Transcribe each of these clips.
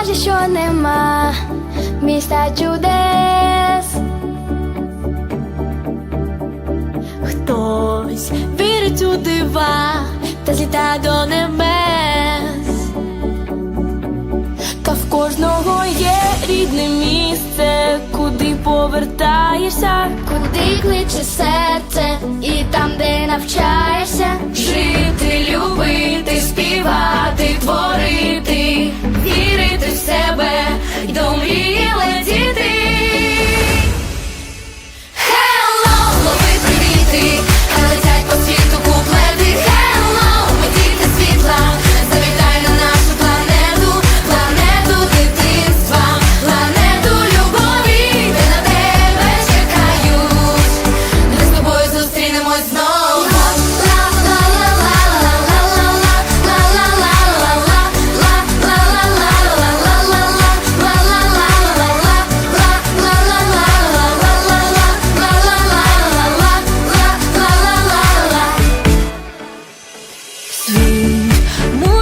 Каже, що нема міста чудес. Хтось вірить у дива та зліта до небес. Та в кожного є рідне місце, куди повертаєшся, куди кличе серце, і там, де навчаєшся,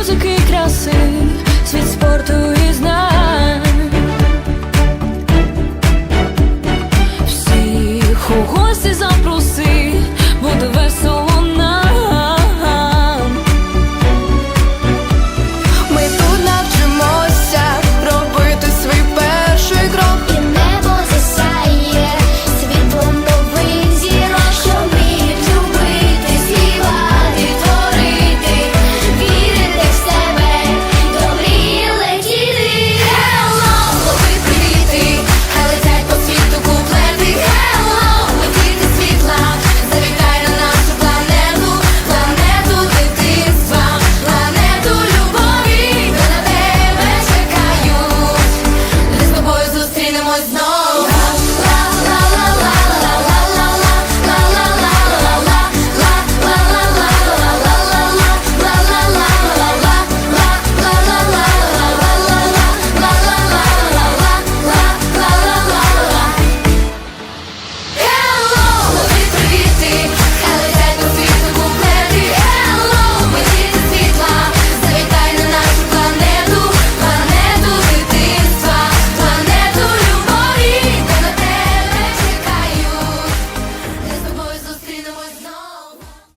музики, краси, світ спорту і знань. Всіх у гості запроси, буде весело.